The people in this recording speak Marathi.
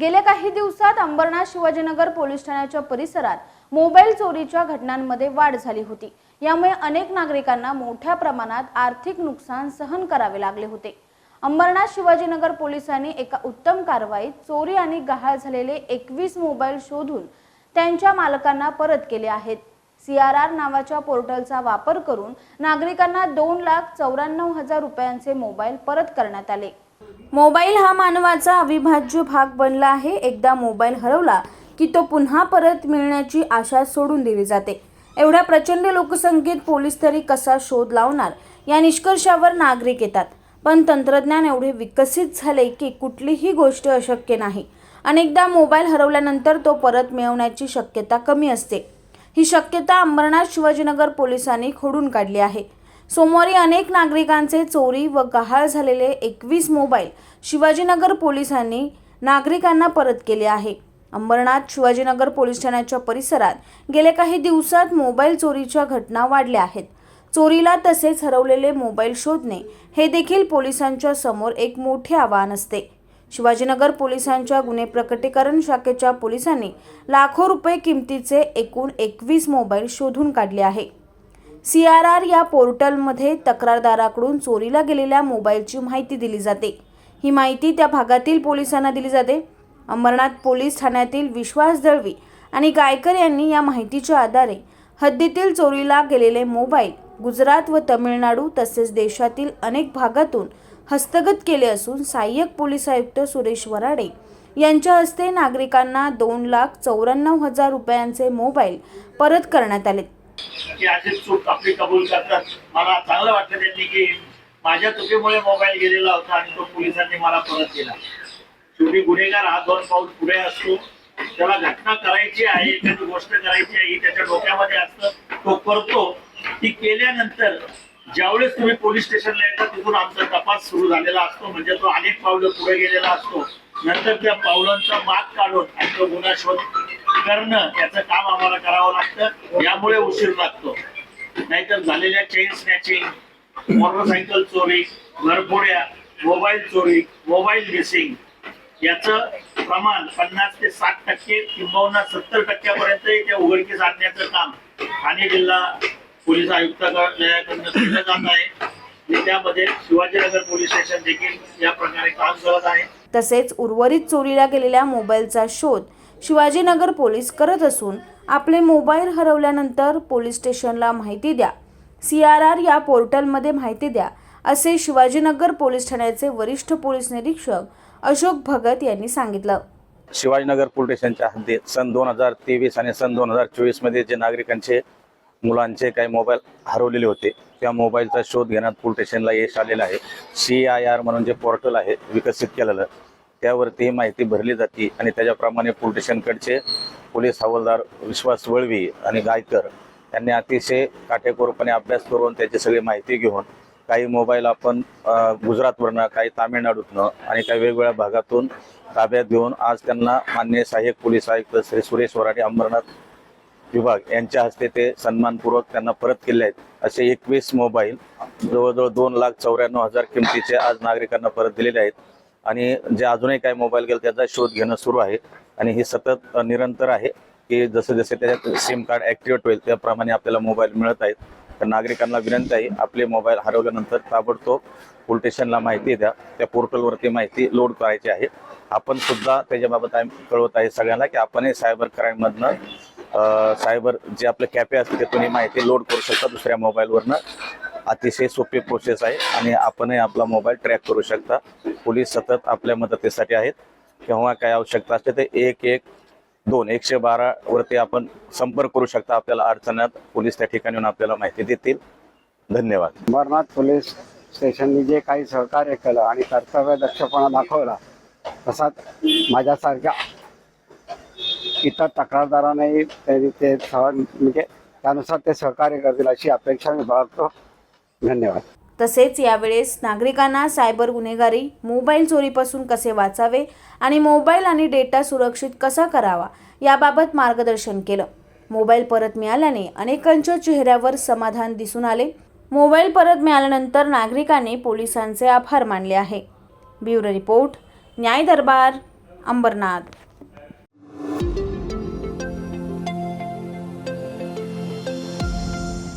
गेल्या काही दिवसात अंबरनाथ शिवाजीनगर पोलीस ठाण्याच्या परिसरात मोबाईल चोरीच्या घटनांमध्ये वाढ झाली होती. यामुळे अनेक नागरिकांना मोठ्या प्रमाणात आर्थिक नुकसान सहन करावे लागले होते. अंबरनाथ शिवाजीनगर पोलिसांनी एका उत्तम कारवाईत चोरी आणि गहाळ झालेले एकवीस मोबाईल शोधून त्यांच्या मालकांना परत केले आहेत. सी आर आर नावाच्या पोर्टलचा वापर करून नागरिकांना दोन लाख चौऱ्याण्णव हजार रुपयांचे मोबाईल परत करण्यात आले. मोबाईल हा मानवाचा अविभाज्य भाग बनला आहे. एकदा मोबाईल हरवला की तो पुन्हा परत मिळण्याची आशा सोडून दिली जाते. एवढ्या प्रचंड लोकसंख्येत पोलीस तरी कसा शोध लावणार? या निष्कर्षावर नागरिक येतात. पण तंत्रज्ञान एवढे विकसित झाले की कुठलीही गोष्ट अशक्य नाही. अनेकदा मोबाईल हरवल्यानंतर तो परत मिळवण्याची शक्यता कमी असते. ही शक्यता अंबरनाथ शिवाजीनगर पोलिसांनी खोडून काढली आहे. सोमवारी अनेक नागरिकांचे चोरी व गहाळ झालेले एकवीस मोबाईल शिवाजीनगर पोलिसांनी नागरिकांना परत केले आहे. अंबरनाथ शिवाजीनगर पोलीस ठाण्याच्या परिसरात गेल्या काही दिवसात मोबाईल चोरीच्या घटना वाढल्या आहेत. चोरीला तसेच हरवलेले मोबाईल शोधणे हे देखील पोलिसांच्या समोर एक मोठे आव्हान असते. शिवाजीनगर पोलिसांच्या गुन्हे प्रकटीकरण शाखेच्या पोलिसांनी लाखो रुपये किमतीचे एकूण एकवीस मोबाईल शोधून काढले आहे. सी आर आर या पोर्टलमध्ये तक्रारदाराकडून चोरीला गेलेल्या मोबाईलची माहिती दिली जाते. ही माहिती त्या भागातील पोलिसांना दिली जाते. अंबरनाथ पोलीस ठाण्यातील विश्वास दळवी आणि गायकर यांनी या माहितीच्या आधारे हद्दीतील चोरीला गेलेले मोबाईल गुजरात व तमिळनाडू तसेच देशातील अनेक भागातून हस्तगत केले असून सहाय्यक पोलीस आयुक्त सुरेश वराडे यांच्या हस्ते नागरिकांना दोन लाख चौऱ्याण्णव हजार रुपयांचे मोबाईल परत करण्यात आले की अशीच चूक आपली कबूल करतात. मला चांगलं वाटलं त्यांनी की माझ्या चुकीमुळे मोबाईल गेलेला होता आणि तो पोलिसांनी मला परत दिला. शेवटी गुन्हेगार हा दोन पाऊल पुढे असतो. त्याला घटना करायची आहे एखादी गोष्ट करायची आहे त्याच्या डोक्यामध्ये असतं. तो करतो. ती केल्यानंतर ज्यावेळेस तुम्ही पोलीस स्टेशनला येतात तिथून आमचा तपास सुरू झालेला असतो. म्हणजे तो अनेक पावलं पुढे गेलेला असतो. नंतर त्या पावलांचा माग काढून आणि तो गुन्हा शोध करणं याचं काम आम्हाला करावं लागतं. यामुळे उशीर लागतो. नाहीतर झालेल्या चेन स्नॅचिंग मोटरसायकल चोरी घरफोड्या मोबाईल चोरी मोबाईल मिसिंग याचं प्रमाण पन्नास ते साठ टक्के किंबहुना सत्तर टक्क्यापर्यंत ते उघडकीस आणण्याचं काम ठाणे जिल्हा पोलीस आयुक्तालयाकडनं केलं जात आहे. त्यामध्ये शिवाजीनगर पोलीस स्टेशन देखील या प्रकारे काम करत आहे. तसेच उर्वरित चोरीला गेलेल्या मोबाईलचा शोध शिवाजीनगर पोलीस करत असून आपले मोबाईल हरवल्यानंतर पोलीस स्टेशनला माहिती द्या. सी आर आर या पोर्टलमध्ये माहिती द्या असे शिवाजीनगर पोलीस ठाण्याचे वरिष्ठ पोलीस निरीक्षक अशोक भगत यांनी सांगितलं. शिवाजीनगर पोलीस स्टेशनच्या हद्दीत सन दोन हजार तेवीस आणि सन दोन हजार चोवीसमध्ये जे नागरिकांचे मुलांचे काही मोबाईल हरवलेले होते त्या मोबाईलचा शोध घेण्यात पोलीस स्टेशनला यश आलेलं आहे. सी आय आर म्हणून जे पोर्टल आहे विकसित केलेलं त्यावरती माहिती भरली जाते आणि त्याच्याप्रमाणे पोलीस स्टेशनकडचे पोलीस हवालदार विश्वास वळवी आणि गायकर यांनी अतिशय काटेकोरपणे अभ्यास करून त्याची सगळी माहिती घेऊन काही मोबाईल आपण गुजरातवरनं काही तामिळनाडूतनं आणि काही वेगवेगळ्या भागातून ताब्यात घेऊन आज त्यांना मान्य सहाय्यक पोलीस आयुक्त श्री सुरेश वराडे अंबरनाथ विभाग यांच्या हस्ते ते सन्मानपूर्वक त्यांना परत केले आहेत. असे एकवीस मोबाईल जवळजवळ दोन लाख चौऱ्याण्णव हजार किमतीचे आज नागरिकांना परत दिलेले आहेत. आणि जे अजूनही काही मोबाईल गेले त्याचा शोध घेणं सुरू आहे. आणि हे सतत निरंतर आहे की जसं जसे त्याच्यात सिम कार्ड ॲक्टिवेट होईल त्याप्रमाणे आपल्याला मोबाईल मिळत आहेत. तर नागरिकांना विनंती आहे आपले मोबाईल हरवल्यानंतर ताबडतोब पोलीस स्टेशनला माहिती द्या. त्या पोर्टलवरती माहिती लोड करायची आहे. आपण सुद्धा त्याच्याबाबत आम्ही कळवत आहे सगळ्यांना की आपणही सायबर क्राईममधनं सायबर जे आपले कॅफे असते तिथून ही माहिती लोड करू शकता. दुसऱ्या मोबाईलवरनं अतिशय सोपी प्रोसेस आहे आणि आपणही आपला मोबाईल ट्रॅक करू शकता. पोलीस सतत आपल्या मदतीसाठी आहेत. केव्हा काय आवश्यकता असते ते एक एक दोन एकशे बारा वरती आपण संपर्क करू शकता. आपल्याला अडचणात पोलीस त्या ठिकाणी आपल्याला माहिती देतील. धन्यवाद. अंबरनाथ पोलीस स्टेशननी जे काही सहकार्य केलं आणि कर्तव्य दक्षपणा दाखवला तसाच माझ्यासारख्या इतर तक्रारदारांनाही त्यांनी ते सह म्हणजे त्यानुसार ते सहकार्य करतील अशी अपेक्षा मी बाळगतो. धन्यवाद. तसेच यावेळेस नागरिकांना सायबर गुन्हेगारी मोबाईल चोरीपासून कसे वाचावे आणि मोबाईल आणि डेटा सुरक्षित कसा करावा याबाबत मार्गदर्शन केलं. मोबाईल परत मिळाल्याने अनेकांच्या चेहऱ्यावर समाधान दिसून आले. मोबाईल परत मिळाल्यानंतर नागरिकांनी पोलिसांचे आभार मानले आहे. ब्युरो रिपोर्ट न्याय दरबार अंबरनाथ.